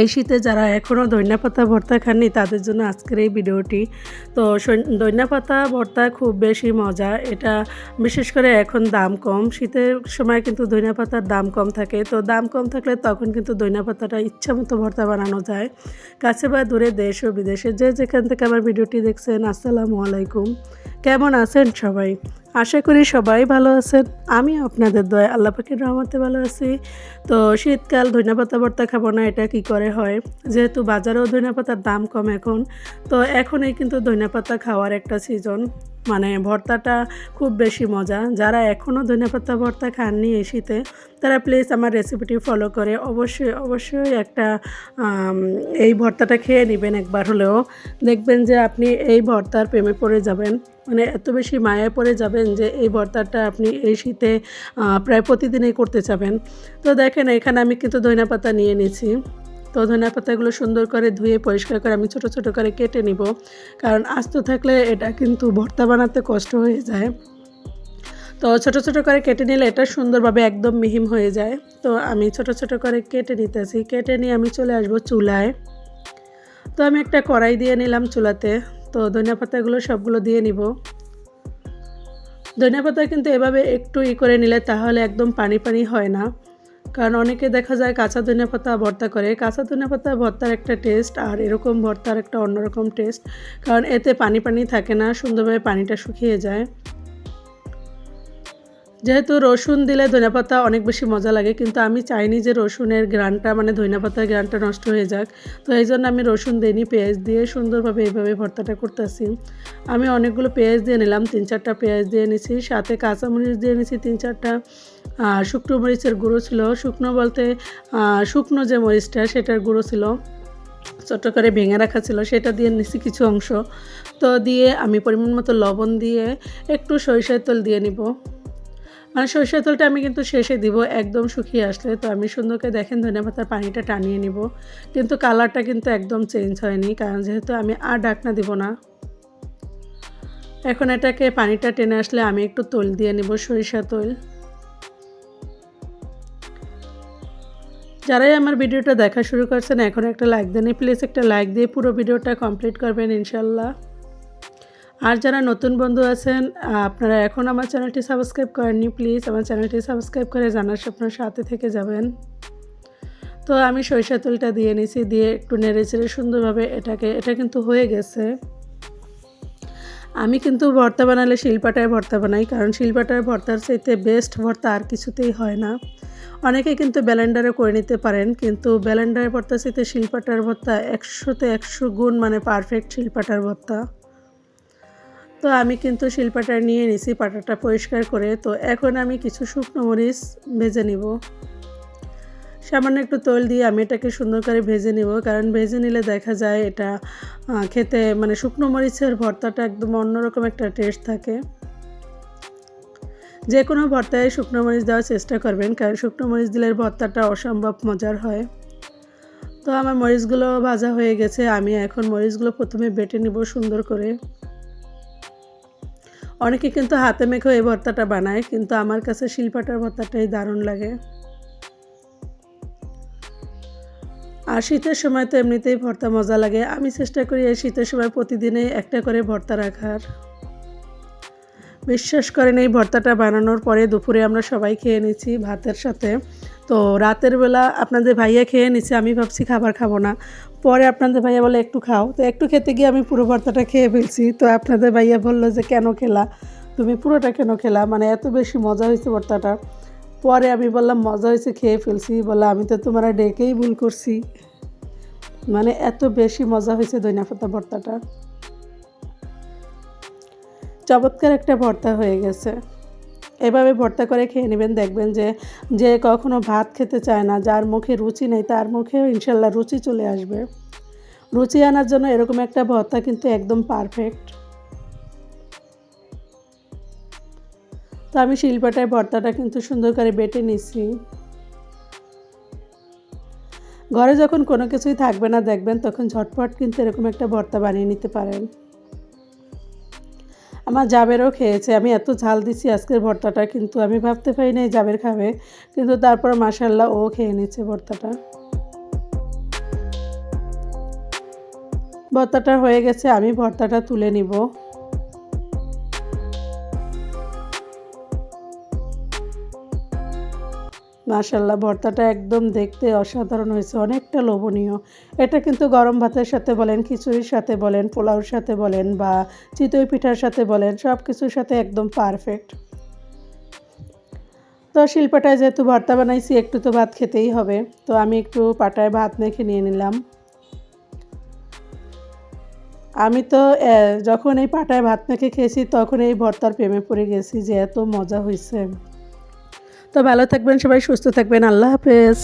এই শীতে যারা এখনও দৈন্যা পাতা ভর্তা খাননি, তাদের জন্য আজকের এই ভিডিওটি। তো দৈন্যা পাতা ভর্তা খুব বেশি মজা। এটা বিশেষ করে এখন দাম কম। শীতের সময় কিন্তু দৈন্যা পাতার দাম কম থাকে। তো দাম কম থাকলে তখন কিন্তু দৈন্যা পাতাটা ইচ্ছা মতো ভর্তা বানানো যায়। কাছে বা দূরে দেশ ও বিদেশে যে যেখান থেকে আমার ভিডিওটি দেখছেন, আসসালামু আলাইকুম। কেমন আছেন সবাই? আশা করি সবাই ভালো আছেন। আমি আপনাদের দয়া, আল্লাহ পাখির রহমতে ভালো আছি। তো শীতকাল ধনিয়া ভর্তা খাব না, এটা কি করে হয়? যেহেতু বাজারেও ধনিয়া পাতার দাম কম এখন, তো এখনই কিন্তু ধনিয়া পাতা খাওয়ার একটা সিজন মানে ভর্তাটা খুব বেশি মজা। যারা এখনও ধনিয়া পাতা ভর্তা খাননি এই শীতে, তারা প্লিজ আমার রেসিপিটি ফলো করে অবশ্যই অবশ্যই একটা এই ভর্তাটা খেয়ে নেবেন একবার হলেও। দেখবেন যে আপনি এই ভর্তার প্রেমে পড়ে যাবেন। মানে এত বেশি মায়ায় পড়ে যাবেন যে এই ভর্তাটা আপনি এই শীতে প্রায় প্রতিদিনই করতে চাবেন। তো দেখেন, এখানে আমি কিন্তু ধনিয়া পাতা নিয়ে নিছি তো ধনিয়া পাতাগুলো সুন্দর করে ধুয়ে পরিষ্কার করে আমি ছোট ছোট করে কেটে নিব। কারণ আস্ত থাকলে এটা কিন্তু ভর্তা বানাতে কষ্ট হয়ে যায়। তো ছোট ছোট করে কেটে নিলে এটা সুন্দরভাবে একদম মিহিম হয়ে যায়। তো আমি ছোট ছোট করে কেটে নিতেছি। কেটে নিয়ে আমি চলে আসব চুলায়। তো আমি একটা কড়াই দিয়ে নিলাম চুলাতে। তো ধনিয়া পাতাগুলো সবগুলো দিয়ে নিব। ধনিয়া পাতা কিন্তু এভাবে একটু ই করে নিলে তাহলে একদম পানি পানি হয় না। কারণ অনেকে দেখা যায় কাঁচা ধনিয়া পাতা ভর্তা করে। কাঁচা ধনিয়া পাতা ভর্তার একটা টেস্ট আর এরকম ভর্তার একটা অন্যরকম টেস্ট কারণ এতে পানি পানি থাকে না, সুন্দরভাবে পানিটা শুকিয়ে যায়। যেহেতু রসুন দিলে ধনেপাতা অনেক বেশি মজা লাগে, কিন্তু আমি চাইনি যে রসুনের গ্রানটা মানে ধনেপাতার গ্রানটা নষ্ট হয়ে যাক। তো এই জন্য আমি রসুন দিইনি, পেঁয়াজ দিয়ে সুন্দরভাবে এইভাবে ভর্তাটা করতেছি। আমি অনেকগুলো পেঁয়াজ দিয়ে নিলাম, তিন চারটা পেঁয়াজ দিয়ে নিছি, সাথে কাঁচামরিচ দিয়ে নিছি তিন চারটা। শুকনো মরিচের গুঁড়ো ছিল। শুকনো বলতে শুকনো যে মরিচটা, সেটার গুঁড়ো ছিল। ছোটো করে ভেঙে রাখা ছিল, সেটা দিয়ে নিছি কিছু অংশ। তো দিয়ে আমি পরিমাণ মতো লবণ দিয়ে একটু সরিষার তেল দিয়ে নিব। মানে সরিষার তেলটা আমি কিন্তু শেষে দিব, একদম শুকিয়ে আসলে। তো আমি সুন্দরকে দেখেন ধনে পাতার পানিটা টানিয়ে নিব। কিন্তু কালারটা কিন্তু একদম চেঞ্জ হয়নি, কারণ যেহেতু আমি আর ডাকনা দিব না। এখন এটাকে পানিটা টেনে আসলে আমি একটু তৈল দিয়ে নিব, সরিষা তৈল। যারাই আমার ভিডিওটা দেখা শুরু করছেন, এখন একটা লাইক দেন। প্লিজ একটা লাইক দিয়ে পুরো ভিডিওটা কমপ্লিট করবেন, ইনশাল্লাহ। আর যারা নতুন বন্ধু আছেন আপনারা এখন আমার চ্যানেলটি সাবস্ক্রাইব করেননি, প্লিজ আমার চ্যানেলটি সাবস্ক্রাইব করে জানার স্বপ্ন সাথে থেকে যাবেন। তো আমি সরিষা তেলটা দিয়ে নিছি, দিয়ে একটু নেড়ে চেড়ে সুন্দরভাবে এটাকে, এটা কিন্তু হয়ে গেছে। আমি কিন্তু ভর্তা বানালে শিলপাটায় ভর্তা বানাই, কারণ শিলপাটায় ভর্তার চাইতে বেস্ট ভর্তা আর কিছুতেই হয় না। অনেকে কিন্তু ব্যালেন্ডারে করে নিতে পারেন, কিন্তু ব্যালেন্ডারে ভর্তা চাইতে শিলপাটার ভর্তা একশোতে একশো গুণ মানে পারফেক্ট শিলপাটার ভর্তা। তো আমি কিন্তু শিলপাটা নিয়ে নিছি, পাটাটা পরিষ্কার করে। তো এখন আমি কিছু শুকনো মরিচ ভেজে নিব। সামান্য একটু তৈল দিয়ে আমি এটাকে সুন্দর করে ভেজে নিব, কারণ ভেজে নিলে দেখা যায় এটা খেতে মানে শুকনো মরিচের ভর্তাটা একদম অন্যরকম একটা টেস্ট থাকে। যে কোনো ভর্তায় শুকনো মরিচ দেওয়ার চেষ্টা করবেন, কারণ শুকনো মরিচ দিলে ভর্তাটা অসম্ভব মজার হয়। তো আমার মরিচগুলো ভাজা হয়ে গেছে, আমি এখন মরিচগুলো প্রথমে বেটে নিব সুন্দর করে। অনেকে কিন্তু হাতে মেখেও এই ভর্তাটা বানায়, কিন্তু আমার কাছে শিল্পাটার ভর্তাটাই দারুণ লাগে। আর শীতের সময় তো এমনিতেই ভর্তা মজা লাগে। আমি চেষ্টা করি এই শীতের সময় প্রতিদিনেই একটা করে ভর্তা রাখার। বিশ্বাস করেন, এই ভর্তাটা বানানোর পরে দুপুরে আমরা সবাই খেয়ে নিচ্ছি ভাতের সাথে। তো রাতের বেলা আপনাদের ভাইয়া খেয়ে নিচ্ছে, আমি ভাবছি খাবার খাব না। পরে আপনাদের ভাইয়া বলে, একটু খাও। তো একটু খেতে গিয়ে আমি পুরো ভর্তাটা খেয়ে ফেলছি। তো আপনাদের ভাইয়া বলল যে, কেন খেলা? তুমি পুরোটা কেন খেলা? মানে এত বেশি মজা হয়েছে ভর্তাটা। পরে আমি বললাম, মজা হয়েছে, খেয়ে ফেলছি। বলে আমি তো তোমার ডেকেই ভুল করছি। মানে এত বেশি মজা হয়েছে দৈনা পাতা ভর্তাটা। চমৎকার একটা ভর্তা হয়ে গেছে। এভাবে ভর্তা করে খেয়ে নেবেন, দেখবেন যে যে কখনো ভাত খেতে চায় না, যার মুখে রুচি নেই, তার মুখেও ইনশাল্লাহ রুচি চলে আসবে। রুচি আনার জন্য এরকম একটা ভর্তা কিন্তু একদম পারফেক্ট তো আমি শিল্পাটায় ভর্তাটা কিন্তু সুন্দর করে বেটে নিছি ঘরে যখন কোনো কিছুই থাকবে না দেখবেন, তখন ঝটপট কিন্তু এরকম একটা ভর্তা বানিয়ে নিতে পারেন। আমার জাবেরও খেয়েছে, আমি এত ঝাল দিছি আজকের ভর্তাটা, কিন্তু আমি ভাবতে পারি নাই জাবের খাবে, কিন্তু তারপর মাসাল্লাহ ও খেয়ে নিচ্ছে ভর্তাটা। ভর্তাটা হয়ে গেছে, আমি ভর্তাটা তুলে নিব। মাশাল্লাহ ভর্তাটা একদম দেখতে অসাধারণ হয়েছে, অনেকটা লোভনীয়। এটা কিন্তু গরম ভাতের সাথে বলেন, খিচুড়ির সাথে বলেন, পোলাওর সাথে বলেন বা চিতই পিঠার সাথে বলেন সব কিছুর সাথে একদম পারফেক্ট। তো শিলপাটায় যেহেতু ভর্তা বানাইছি, একটু তো ভাত খেতেই হবে। তো আমি একটু পাটায় ভাত মেখে নিয়ে নিলাম। আমি তো যখন এই পাটায় ভাত মেখে খেয়েছি, তখন এই ভর্তার প্রেমে পড়ে গেছি যে এত মজা হয়েছে তো ভালো থাকবেন, সবাই সুস্থ থাকবেন, আল্লাহ হাফেজ।